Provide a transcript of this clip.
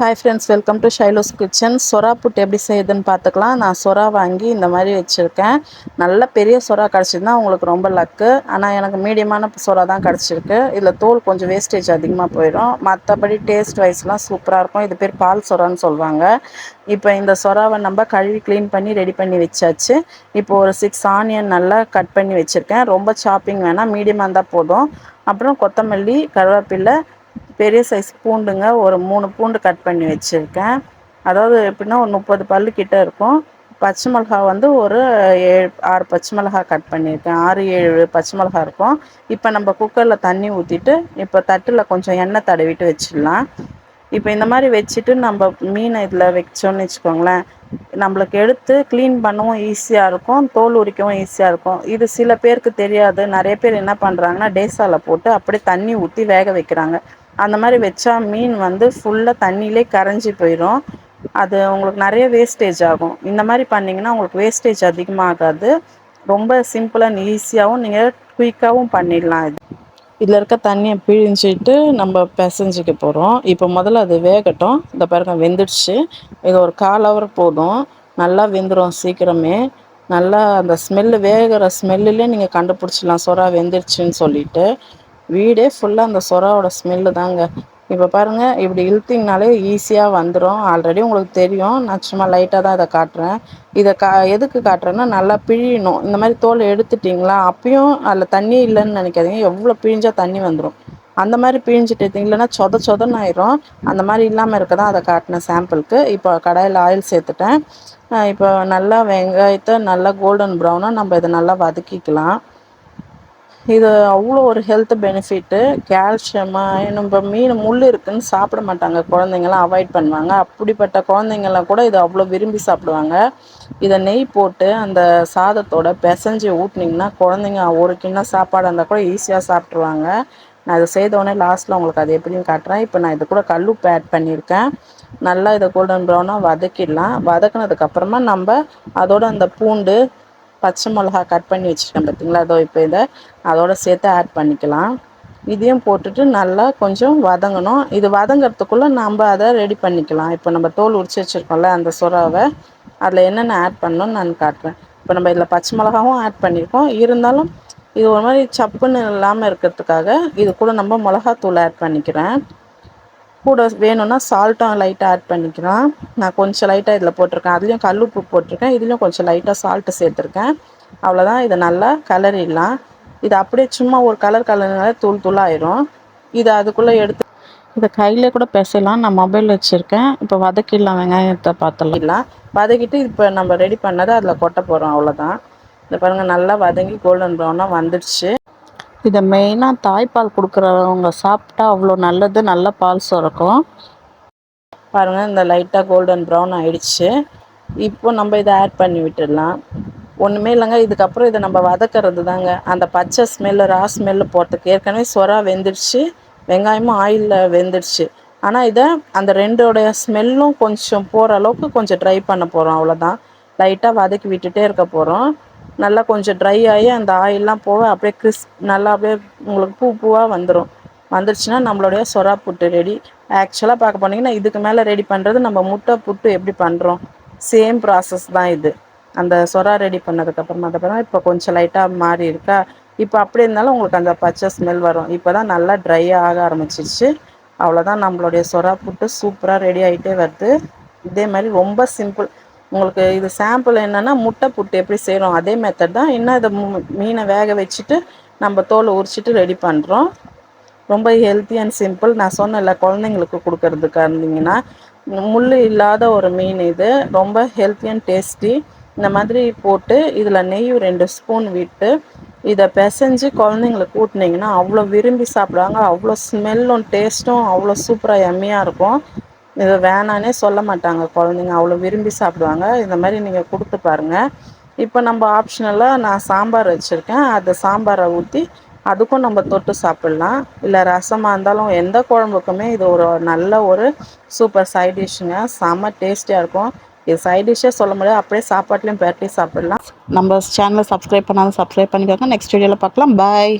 Hi friends welcome to Shylo's kitchen சொரா புட்டு எப்படி செய்யுதுன்னு பார்த்துக்கலாம். நான் சொரா வாங்கி இந்த மாதிரி வச்சுருக்கேன். நல்ல பெரிய சொரா கிடச்சிதுன்னா உங்களுக்கு ரொம்ப லக்கு ஆனால் எனக்கு மீடியமான சொரா தான் கிடச்சிருக்கு. இதில் தோல் கொஞ்சம் வேஸ்டேஜ் அதிகமாக போயிடும் மற்றபடி டேஸ்ட் வைஸ்லாம் சூப்பராக இருக்கும். இது பேர் பால் சொரான்னு சொல்லுவாங்க. இப்போ இந்த சொராவை நம்ம கழுவி க்ளீன் பண்ணி ரெடி பண்ணி வச்சாச்சு. இப்போ ஒரு சிக்ஸ் ஆனியன் நல்லா கட் பண்ணி வச்சுருக்கேன். ரொம்ப சாப்பிங் வேணால் மீடியமாக இருந்தால் போதும். அப்புறம் கொத்தமல்லி கருவேப்பிலை பெரிய சைஸ் பூண்டுங்க. ஒரு மூணு பூண்டு கட் பண்ணி வச்சுருக்கேன். அதாவது எப்படின்னா ஒரு முப்பது பல்லு கிட்ட இருக்கும். பச்சை மிளகா வந்து ஒரு ஏழு ஆறு பச்சை மிளகா கட் பண்ணியிருக்கேன். ஆறு ஏழு பச்சை மிளகா இருக்கும். இப்போ நம்ம குக்கரில் தண்ணி ஊற்றிட்டு இப்போ தட்டில் கொஞ்சம் எண்ணெய் தடவிட்டு வச்சிடலாம். இப்போ இந்த மாதிரி வச்சுட்டு நம்ம மீனை இதில் வச்சோன்னு வச்சுக்கோங்களேன். நம்மளுக்கு எடுத்து க்ளீன் பண்ணவும் ஈஸியாக இருக்கும். தோல் உரிக்கவும் ஈஸியாக இருக்கும். இது சில பேருக்கு தெரியாது. நிறைய பேர் என்ன பண்ணுறாங்கன்னா டேசாவில் போட்டு அப்படியே தண்ணி ஊற்றி வேக வைக்கிறாங்க. அந்த மாதிரி வச்சா மீன் வந்து ஃபுல்லாக தண்ணியிலே கரைஞ்சி போயிடும் அது உங்களுக்கு நிறைய வேஸ்டேஜ் ஆகும். இந்த மாதிரி பண்ணிங்கன்னா உங்களுக்கு வேஸ்டேஜ் அதிகமாகாது. ரொம்ப சிம்பிள் அண்ட் ஈஸியாகவும் நீங்கள் குயிக்காகவும் பண்ணிடலாம் இது. இதில் இருக்க தண்ணியை பிழிஞ்சிட்டு நம்ம பிசைஞ்சிக்க போகிறோம் இப்போ முதல்ல அது வேகட்டும். இந்த பாருங்க வெந்துடுச்சு. இது ஒரு கால் ஹவர் போதும். நல்லா வெந்துடும் சீக்கிரமே. நல்லா அந்த ஸ்மெல்லு வேகிற ஸ்மெல்லுலேயே நீங்கள் கண்டுபிடிச்சிடலாம். சொரா வெந்துடுச்சுன்னு சொல்லிட்டு. வீடே ஃபுல்லாக அந்த சொராவோட ஸ்மெல்லு தாங்க. இப்போ பாருங்கள் இப்படி இழுத்திங்கனாலே ஈஸியாக வந்துடும் ஆல்ரெடி உங்களுக்கு தெரியும். நான் சும்மா லைட்டாக தான் இதை காட்டுறேன். இதை கா எதுக்கு காட்டுறேன்னா நல்லா பிழியணும். இந்த மாதிரி தோல் எடுத்துட்டிங்களா அப்பயும் அதில் தண்ணி இல்லைன்னு நினைக்காதீங்க. எவ்வளோ பிழிஞ்சால் தண்ணி வந்துடும் அந்த மாதிரி பிழிஞ்சிட்டு இல்லைன்னா சொத சொதன்னு ஆயிரும் அந்த மாதிரி இல்லாமல் இருக்க தான் அதை காட்டினேன் சாம்பிளுக்கு இப்போ கடாயில் ஆயில் சேர்த்துட்டேன். இப்போ நல்லா வெங்காயத்தை நல்லா கோல்டன் ப்ரௌனாக நம்ம இதை நல்லா வதக்கிக்கலாம். இது அவ்வளோ ஒரு ஹெல்த் பெனிஃபிட்டு கேல்சியமா நம்ம மீன் முள் இருக்குதுன்னு சாப்பிட மாட்டாங்க. குழந்தைங்களாம் அவாய்ட் பண்ணுவாங்க. அப்படிப்பட்ட குழந்தைங்களாம் கூட இதை அவ்வளோ விரும்பி சாப்பிடுவாங்க. இதை நெய் போட்டு அந்த சாதத்தோட பிசைஞ்சு ஊட்டினீங்கன்னா குழந்தைங்க ஒரு கிண்ணம் சாப்பாடு இருந்தால் கூட ஈஸியாக சாப்பிட்ருவாங்க நான் இதை செய்தோடனே லாஸ்ட்டில் உங்களுக்கு அது எப்படின்னு காட்டுறேன். இப்போ நான் இது கூட கல்லுப்பு ஆட் பண்ணியிருக்கேன். நல்லா இதை கோல்டன் ப்ரௌனாக வதக்கிடலாம். வதக்கினதுக்கப்புறமா நம்ம அதோட அந்த பூண்டு பச்சை மிளகா கட் பண்ணி வச்சுருக்கேன் பார்த்தீங்களா அதோ இப்போ இதை அதோட சேர்த்து ஆட் பண்ணிக்கலாம். இதையும் போட்டுட்டு நல்லா கொஞ்சம் வதங்கணும். இது வதங்கிறதுக்குள்ளே நம்ம அதை ரெடி பண்ணிக்கலாம். இப்போ நம்ம தோல் உரிச்சு வச்சுருக்கோம்ல அந்த சுறாவை அதில் என்னென்ன ஆட் பண்ணணும்னு நான் காட்டுறேன். இப்போ நம்ம இதில் பச்சை மிளகாவும் ஆட் பண்ணியிருக்கோம் இருந்தாலும் இது ஒரு மாதிரி சப்புன்னு இல்லாமல் இருக்கிறதுக்காக இது கூட நம்ம மிளகாத்தூள் ஆட் பண்ணிக்கிறேன். கூட வேணும்னா சால்ட்டும் லைட்டாக ஆட் பண்ணிக்கலாம். நான் கொஞ்சம் லைட்டாக இதில் போட்டிருக்கேன். அதுலேயும் கல் உப்பு போட்டிருக்கேன். இதுலேயும் கொஞ்சம் லைட்டாக சால்ட்டு சேர்த்துருக்கேன். அவ்வளோதான் இதை நல்லா கலரிடலாம். இது அப்படியே சும்மா ஒரு கலர் கலர்னால தூள் தூளாயிரும் இதை அதுக்குள்ளே எடுத்து இதை கையில் கூட பேசலாம் நான் மொபைல் வச்சுருக்கேன். இப்போ வதக்கிடலாம் வெங்காயத்தை பார்த்துலாம் வதக்கிட்டு இப்போ நம்ம ரெடி பண்ணதை அதில் கொட்ட போகிறோம் அவ்வளோதான் இந்த பாருங்கள் நல்லா வதங்கி கோல்டன் ப்ரௌனாக வந்துடுச்சு. இதை மெயினாக தாய்ப்பால் கொடுக்குறவங்க சாப்பிட்டா அவ்வளோ நல்லது நல்ல பால் சுரக்கும். பாருங்கள் இந்த லைட்டாக கோல்டன் ப்ரௌன் ஆயிடுச்சு. இப்போ நம்ம இதை ஆட் பண்ணி விட்டுடலாம். ஒன்றுமே இல்லைங்க இதுக்கப்புறம் இதை நம்ம வதக்கிறது தாங்க. அந்த பச்சை ஸ்மெல்லு ரா ஸ்மெல்லு போகிறதுக்கு ஏற்கனவே சொரா வெந்துடுச்சு. வெங்காயமும் ஆயிலில் வெந்துடுச்சு. ஆனால் இதை அந்த ரெண்டோடைய ஸ்மெல்லும் கொஞ்சம் போகிற அளவுக்கு கொஞ்சம் ட்ரை பண்ண போகிறோம் அவ்வளோதான் லைட்டாக வதக்கி விட்டுட்டே இருக்க போகிறோம் நல்லா கொஞ்சம் ட்ரை ஆகி அந்த ஆயிலெலாம் போக அப்படியே கிறிஸ்ப் நல்லா அப்படியே உங்களுக்கு பூ பூவாக வந்துடும் வந்துடுச்சுன்னா நம்மளுடைய சொரா புட்டு ரெடி ஆக்சுவலாக பார்க்க போனீங்கன்னா இதுக்கு மேலே ரெடி பண்ணுறது நம்ம முட்டை புட்டு எப்படி பண்ணுறோம் சேம் ப்ராசஸ் தான் இது. அந்த சொரா ரெடி பண்ணதுக்கப்புறமா அதுக்கப்புறம் இப்போ கொஞ்சம் லைட்டாக மாறி இருக்கா? இப்போ அப்படி இருந்தாலும் உங்களுக்கு அந்த பச்சை ஸ்மெல் வரும். இப்போ தான் நல்லா ட்ரை ஆக ஆரம்பிச்சிருச்சு. அவ்வளோதான் நம்மளுடைய சொரா புட்டு சூப்பராக ரெடி ஆகிட்டே வருது. இதே மாதிரி ரொம்ப சிம்பிள் உங்களுக்கு இது சாம்பிள் என்னென்னா முட்டை புட்டு எப்படி செய்கிறோம் அதே மெத்தட் தான். இன்னும் இதை மீனை வேக வச்சுட்டு நம்ம தோலை உரிச்சிட்டு ரெடி பண்ணுறோம் ரொம்ப ஹெல்த்தி அண்ட் சிம்பிள் நான் சொன்னல குழந்தைங்களுக்கு கொடுக்கறதுக்காக இருந்தீங்கன்னா முள் இல்லாத ஒரு மீன் இது. ரொம்ப ஹெல்த்தி அண்ட் டேஸ்டி இந்த மாதிரி போட்டு இதில் நெய் ரெண்டு ஸ்பூன் விட்டு இதை பிசைஞ்சு குழந்தைங்களுக்கு ஊட்டினீங்கன்னா அவ்வளோ விரும்பி சாப்பிடுவாங்க. அவ்வளோ ஸ்மெல்லும் டேஸ்ட்டும் அவ்வளோ சூப்பராக எம்மியாக இருக்கும். இது வேணானே சொல்ல மாட்டாங்க. குழந்தைங்க அவ்வளோ விரும்பி சாப்பிடுவாங்க. இந்த மாதிரி நீங்கள் கொடுத்து பாருங்கள் இப்போ நம்ம ஆப்ஷனலாக நான் சாம்பார் வச்சுருக்கேன். அந்த சாம்பாரை ஊற்றி அதுக்கும் நம்ம தொட்டு சாப்பிட்லாம். இல்லை ரசமாக இருந்தாலும் எந்த குழம்புக்குமே இது ஒரு நல்ல ஒரு சூப்பர் சைட் டிஷ்ஷுங்க செம்ம டேஸ்டியாக இருக்கும். இது சைட் டிஷ்ஷே சொல்ல முடியாது. அப்படியே சாப்பாட்லேயும் பெரட்டி சாப்பிட்லாம். நம்ம சேனலை சப்ஸ்கிரைப் பண்ணாலும் சப்ஸ்கிரைப் பண்ணிக்கோங்க. நெக்ஸ்ட் வீடியோவில் பார்க்கலாம். பாய்